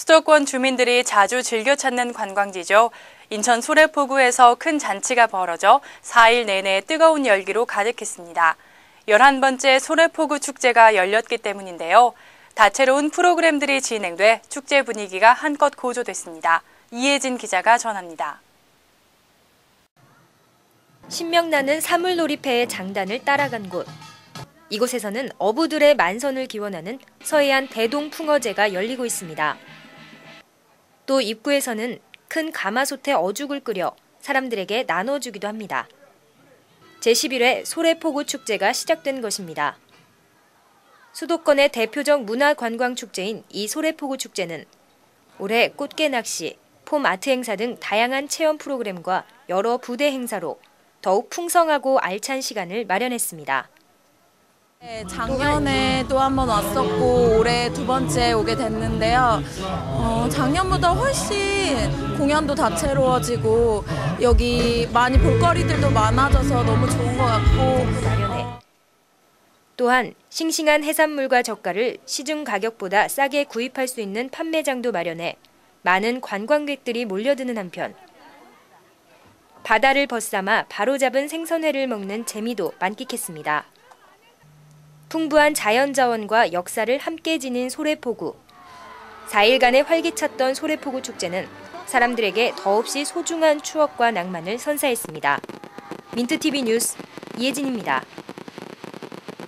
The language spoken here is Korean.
수도권 주민들이 자주 즐겨 찾는 관광지죠. 인천 소래포구에서 큰 잔치가 벌어져 4일 내내 뜨거운 열기로 가득했습니다. 11번째 소래포구 축제가 열렸기 때문인데요. 다채로운 프로그램들이 진행돼 축제 분위기가 한껏 고조됐습니다. 이혜진 기자가 전합니다. 신명나는 사물놀이패의 장단을 따라간 곳. 이곳에서는 어부들의 만선을 기원하는 서해안 대동풍어제가 열리고 있습니다. 또 입구에서는 큰 가마솥에 어죽을 끓여 사람들에게 나눠주기도 합니다. 제11회 소래포구 축제가 시작된 것입니다. 수도권의 대표적 문화관광축제인 이 소래포구 축제는 올해 꽃게 낚시, 폼 아트 행사 등 다양한 체험 프로그램과 여러 부대 행사로 더욱 풍성하고 알찬 시간을 마련했습니다. 네, 작년에 또 한 번 왔었고 올해 두 번째 오게 됐는데요. 어, 작년보다 훨씬 공연도 다채로워지고 여기 많이 볼거리들도 많아져서 너무 좋은 것 같고. 또한 싱싱한 해산물과 젓갈을 시중 가격보다 싸게 구입할 수 있는 판매장도 마련해 많은 관광객들이 몰려드는 한편 바다를 벗삼아 바로잡은 생선회를 먹는 재미도 만끽했습니다. 풍부한 자연자원과 역사를 함께 지닌 소래포구. 4일간의 활기찼던 소래포구 축제는 사람들에게 더없이 소중한 추억과 낭만을 선사했습니다. 민트TV 뉴스 이혜진입니다.